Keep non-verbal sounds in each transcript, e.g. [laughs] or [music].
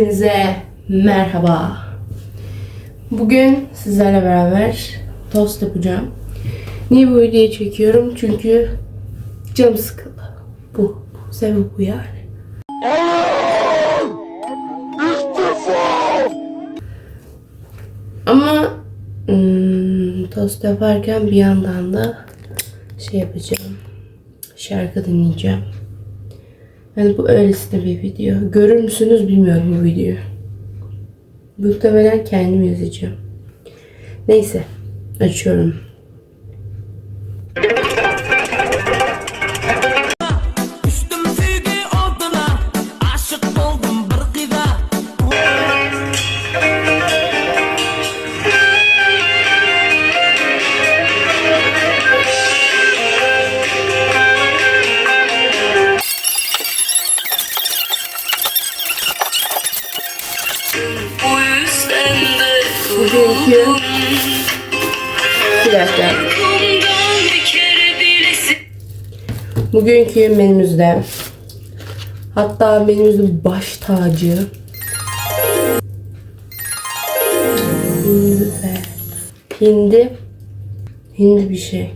Hepinize merhaba. Bugün sizlerle beraber tost yapacağım. Niye bu videoyu çekiyorum? Çünkü canım sıkıldı. Bu. bu sebep bu yani. Ama hmm, tost yaparken bir yandan da şey yapacağım. Şarkı dinleyeceğim. Yani bu öylesine bir video. Görür müsünüz bilmiyorum bu videoyu. Muhtemelen kendim yazacağım. Neyse. Açıyorum. Bugünkü menümüzde hatta menümüzün baş tacı hindi hindi bir şey.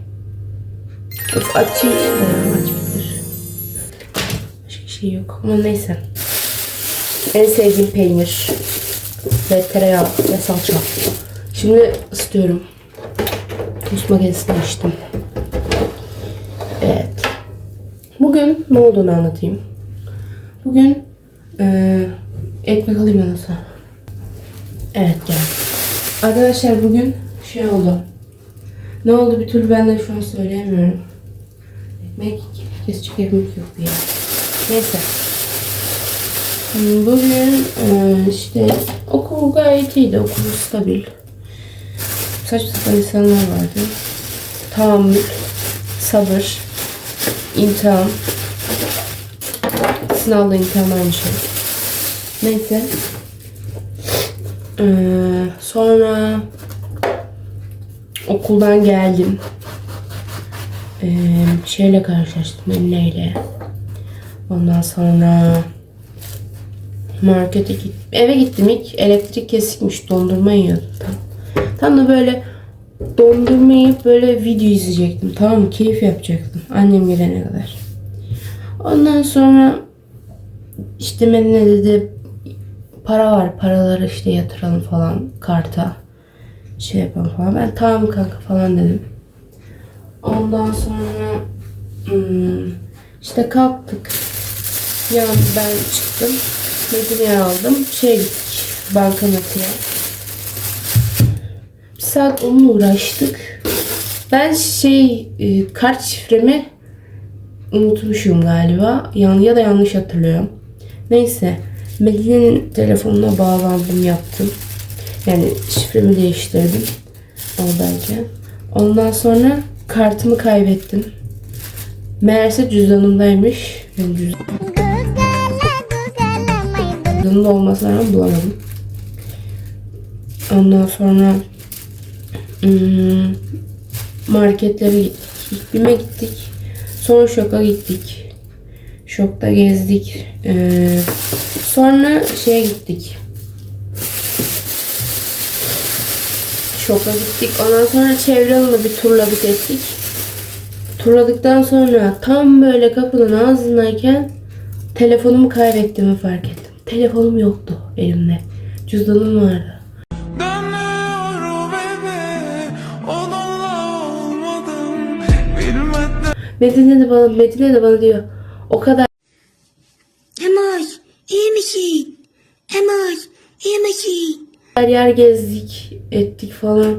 Of açayım işte aç bitir. Başka şey yok ama neyse. En sevdiğim peynir ve tereyağı ve salça. Şimdi ısıtıyorum. Tost makinesini açtım. Evet. Bugün ne olduğunu anlatayım. Bugün eee ekmek alayım yanına. Evet gel. Arkadaşlar bugün şey oldu. Ne oldu bir türlü ben de şu an söyleyemiyorum. Ekmek, kesecek ekmek yok diye. Neyse. Bugün eee, işte okul gayet iyiydi. Okul stabil. Saçma sapan insanlar vardı. Tahammül, sabır, imtihan. Sınavla imtihan aynı şey. Neyse. Ee, sonra okuldan geldim. Ee, şeyle karşılaştım Emine'yle. Ondan sonra markete gittim. Eve gittim ilk elektrik kesikmiş dondurma yiyordum tam. Da böyle dondurma yiyip böyle video izleyecektim. Tamam mı? Keyif yapacaktım. Annem gelene kadar. Ondan sonra işte Medine dedi para var paraları işte yatıralım falan karta şey yapalım falan. Ben tamam kanka falan dedim. Ondan sonra hmm, işte kalktık. Yani ben çıktım. Medine'ye aldım. Şey gittik bankamatiğe. Bir saat onunla uğraştık. Ben şey e, kart şifremi unutmuşum galiba. Yan, ya da yanlış hatırlıyorum. Neyse. Medine'nin telefonuna bağlandım yaptım. Yani şifremi değiştirdim. Oradayken. Ondan sonra kartımı kaybettim. Meğerse cüzdanımdaymış. Yani cüzdan... Cüzdanımda olmasına rağmen bulamadım. Ondan sonra marketlere gittik. İlk BİM'e gittik. Sonra şoka gittik. Şokta gezdik. Ee, sonra şeye gittik. Şoka gittik. Ondan sonra çevre alanı bir turladık ettik. Turladıktan sonra tam böyle kapının ağzındayken telefonumu kaybettiğimi fark ettim. Telefonum yoktu elimde. Cüzdanım vardı. Medine de bana, Medine de bana diyor. O kadar Emoş, iyi misin? Emoş, iyi misin? her yer gezdik, ettik falan.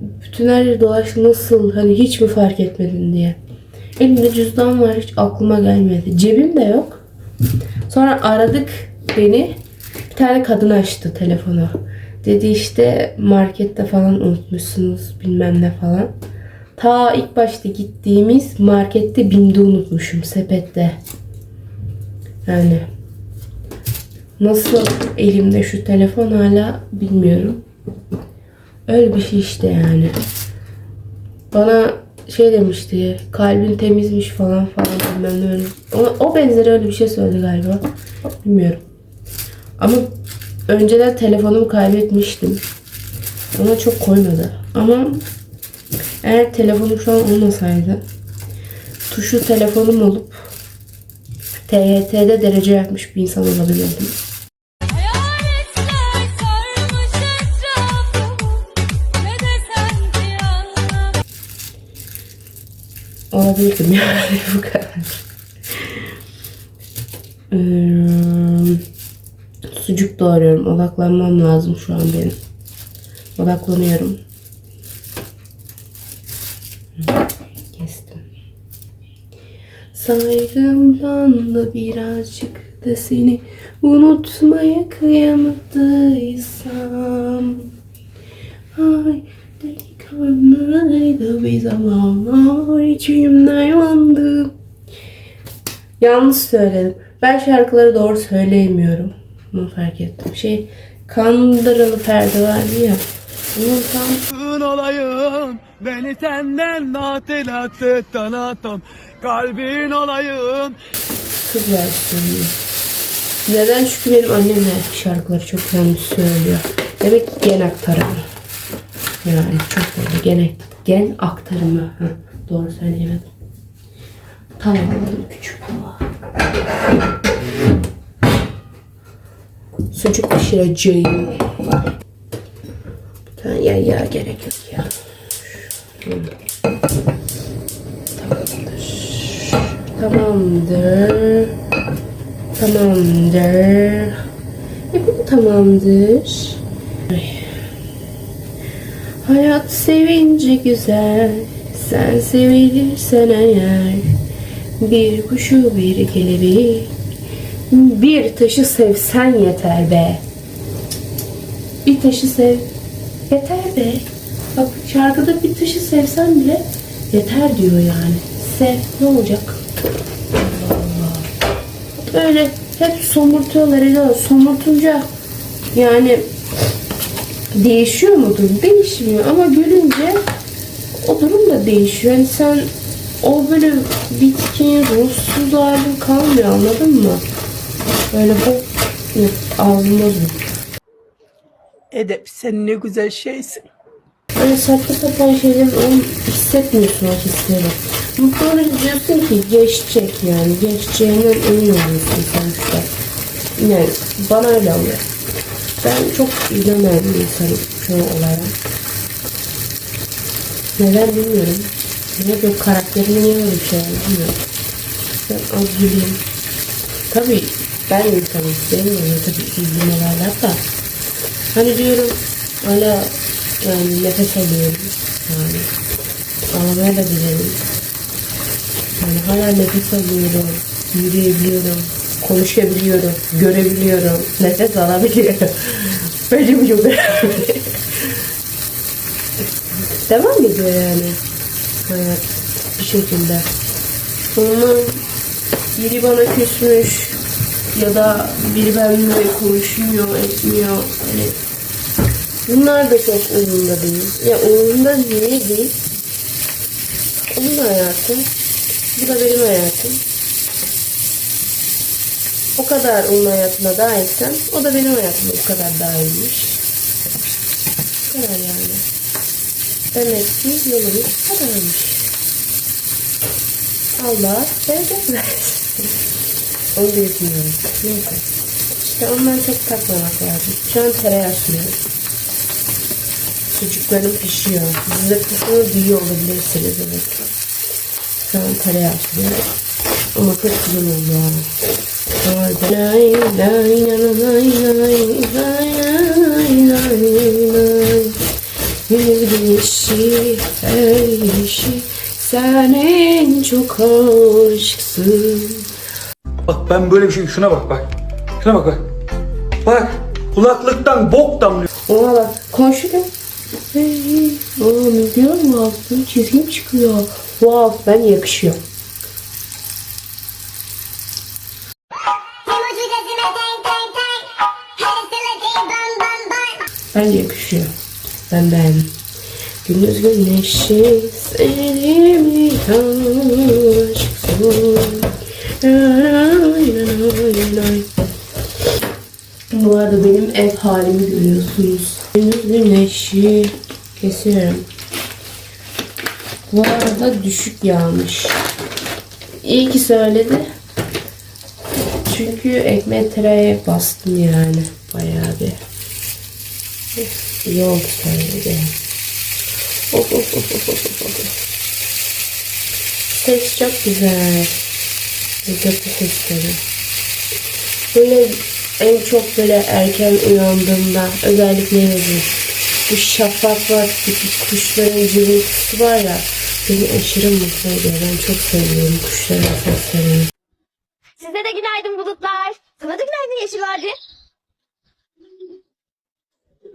Bütün her yeri dolaştık nasıl hani hiç mi fark etmedin diye. Elimde cüzdan var hiç aklıma gelmedi. Cebim de yok. Sonra aradık beni. Bir tane kadın açtı telefonu. Dedi işte markette falan unutmuşsunuz bilmem ne falan. Ta ilk başta gittiğimiz markette bindi unutmuşum sepette. Yani Nasıl elimde şu telefon hala bilmiyorum. Öyle bir şey işte yani. Bana şey demişti. Kalbin temizmiş falan falan bilmem ne öyle. O, o benzeri öyle bir şey söyledi galiba. Bilmiyorum. Ama önceden telefonumu kaybetmiştim. Ama çok koymadı. Ama eğer telefonum şu an olmasaydı tuşlu telefonum olup TYT'de derece yapmış bir insan olabilirdim. Olabilirdim yani [laughs] bu kadar. Ee, sucuk doğruyorum. Odaklanmam lazım şu an benim. Odaklanıyorum. Saygımdan da birazcık da seni unutmaya kıyamadıysam Ay delikanlıydı bir zamanlar içimde yandı. Yanlış söyledim. Ben şarkıları doğru söyleyemiyorum. Bunu fark ettim. Şey Kandıralı Ferdi vardı ya. Onun tam olayım beni senden natilatı tanıtım kalbin olayım kız versiyonu. Neden? Çünkü benim annem de şarkıları çok yanlış söylüyor. Demek ki gen aktarımı. Yani çok böyle gen, gen aktarımı. Heh, doğru söyleyemedim. Alalım küçük tava. Sucuk pişireceğim. Bir tane ya ya gerek yok ya. Tamamdır. Tamamdır. E bu tamamdır. Ay. Hayat sevince güzel. Sen sevilirsen eğer. Bir kuşu bir kelebeği. Bir taşı sevsen yeter be. Bir taşı sev. Yeter be. Bak şarkıda bir taşı sevsen bile yeter diyor yani. Sev ne olacak? Böyle hep somurtuyorlar ediyorlar. Somurtunca yani değişiyor mudur? Değişmiyor ama gülünce o durum da değişiyor. Yani sen o böyle bitkin, ruhsuz halin kalmıyor anladın mı? Böyle bu ağzımda Edep sen ne güzel şeysin. Böyle saçma sapan şeylerin onu hissetmiyorsun o hisleri. Mutlu olunca diyorsun ki geçecek yani. Geçeceğinden emin oluyorsun sonuçta. Yani bana öyle oluyor. Ben çok üzülmeyen bir insanım çoğu olaya. Neden bilmiyorum. Ne yok karakterime niye öyle bir şey bilmiyorum. Ben az güleyim. Tabii ben insanım. De tabii olaylar da. Hani diyorum hala yani nefes alıyorum. Yani ağlamaya da bilirim. Yani hala nefes alıyorum. Yürüyebiliyorum. Konuşabiliyorum. Görebiliyorum. Nefes alabiliyorum. [laughs] Benim önemli. Devam ediyor yani. Hayat bir şekilde. Sonra biri bana küsmüş ya da biri benimle konuşmuyor, etmiyor. Hani bunlar da çok umurumda değil. Ya umurumda niye değil? Onun hayatı. Bu da benim hayatım. O kadar onun hayatına dahilsem o da benim hayatıma bu kadar dahilmiş. Bu kadar yani. Demek ki yolumuz bu kadarmış. Allah bereket versin. [laughs] Onu büyütmüyorum. Neyse. İşte ondan çok takmamak lazım. Şu an tereyağı sürüyorum. Sucuklarım pişiyor. Pişiyor diyor olabilirsiniz evet. Şu an tereyağı sürüyorum. Ama çok güzel oldu. Harika. Lay lay lay lay lay lay dişi her işi sen en çok aşıksın. Bak ben böyle bir şey şuna bak bak. Şuna bak bak. Bak kulaklıktan bok damlıyor. Ona bak komşu da. Hey, oğlum diyor mu altın çizgim çıkıyor. Ben yakışıyor. Ben yakışıyor. Ben ben. Gündüz güneşi seni aşksın. Lay lay lay lay. Bu halimi görüyorsunuz. Gündüz güneşi kesiyorum. Bu arada düşük yağmış. İyi ki söyledi. Çünkü ekmeğe tereye bastım yani. Bayağı bir. İyi oldu söyledi. Of of of of of of. Ses çok güzel. Götü sesleri. Böyle en çok böyle erken uyandığımda özellikle yazın bu şafaklardaki kuşların cıvıltısı var ya beni aşırı mutlu ediyor. Ben çok seviyorum kuşların seslerini. Size de günaydın bulutlar. Sana da günaydın yeşil vardı.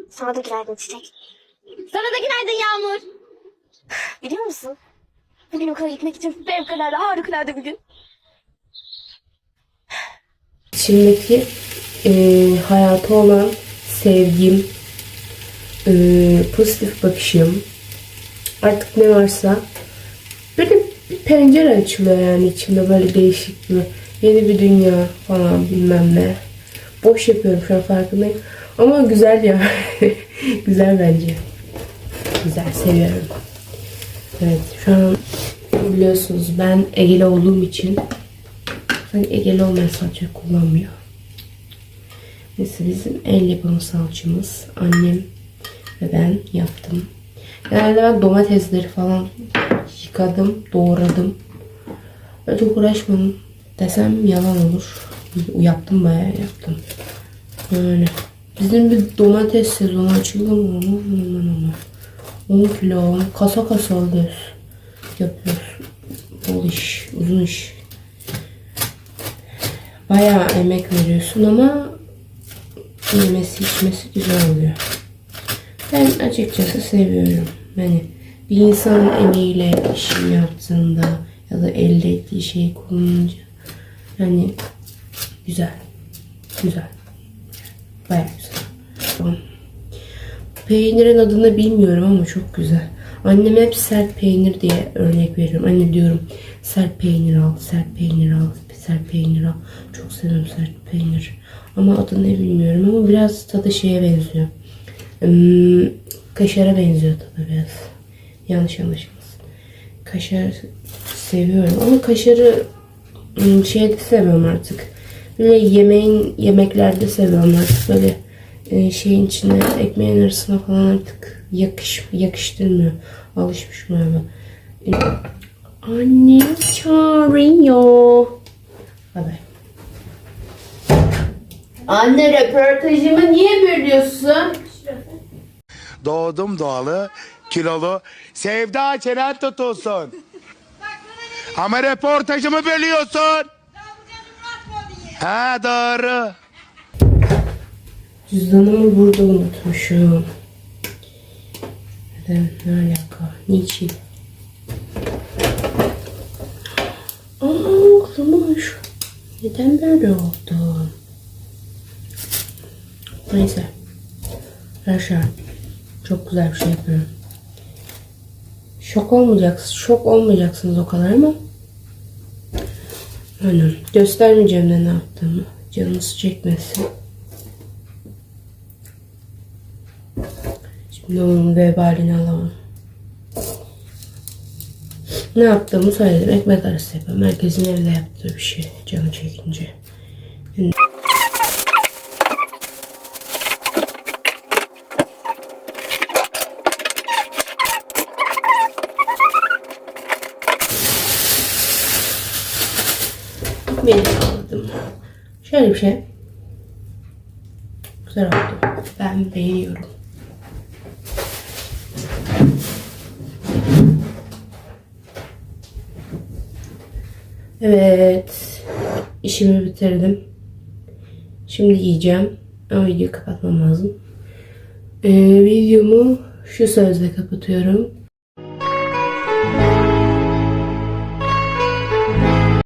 Sana da günaydın çiçek. Sana da günaydın yağmur. Biliyor musun? Bugün okula gitmek için fevkalade harikulade bir gün. İçimdeki e, hayata olan sevgim, e, pozitif bakışım, artık ne varsa böyle bir pencere açılıyor yani içimde böyle değişik bir yeni bir dünya falan bilmem ne. Boş yapıyorum şu an farkındayım. Ama güzel ya. [laughs] güzel bence. Güzel seviyorum. Evet şu an biliyorsunuz ben Egeli olduğum için Hani Egeli olmayan salça kullanmıyor. Neyse bizim el yapımı salçamız. Annem ve ben yaptım. Genelde ben domatesleri falan yıkadım, doğradım. Öyle çok uğraşmadım desem yalan olur. Yaptım bayağı yaptım. Öyle. Bizim bir domates sezonu açıldı mı? Aman aman. 10 kilo kasa kasa alıyoruz. Yapıyoruz. Bol iş, uzun iş. Bayağı emek veriyorsun ama yemesi içmesi güzel oluyor. Ben açıkçası seviyorum. Yani bir insanın emeğiyle işini yaptığında ya da elde ettiği şeyi kullanınca yani güzel. Güzel. Bayağı güzel. Peynirin adını bilmiyorum ama çok güzel. Annem hep sert peynir diye örnek veriyorum. Anne diyorum sert peynir al, sert peynir al, sert peynir al. Çok seviyorum sert peynir. Ama adını bilmiyorum ama biraz tadı şeye benziyor. Kaşara benziyor tadı biraz. Yanlış anlaşılmasın. Kaşar seviyorum ama kaşarı şeyde sevmiyorum artık. Böyle yemeğin yemeklerde seviyorum artık. Böyle şeyin içine ekmeğin arasına falan artık yakış yakıştırmıyor. Alışmış galiba. E, Annem çağırıyor. Bye bye. Anne röportajımı niye bölüyorsun? Doğdum doğalı, kilolu. Sevda çenen tutulsun. Ama reportajımı bölüyorsun. Ha doğru. Cüzdanımı burada unutmuşum. Neden? Ne alaka? Niçin? Aa unutmuş. Neden böyle oldu? Neyse. Arkadaşlar çok güzel bir şey yapıyorum. Şok olmayacaksınız. Şok olmayacaksınız o kadar ama Aynen. Göstermeyeceğim de ne yaptığımı. Canınız çekmesin. Şimdi onun vebalini alamam. Ne yaptığımı söyledim. Ekmek arası yapıyorum. Herkesin evde yaptığı bir şey. Canı çekince. Benim aldım. Şöyle bir şey. Güzel oldu. Ben beğeniyorum. Evet. işimi bitirdim. Şimdi yiyeceğim. Ama videoyu kapatmam lazım. Ee, videomu şu sözle kapatıyorum.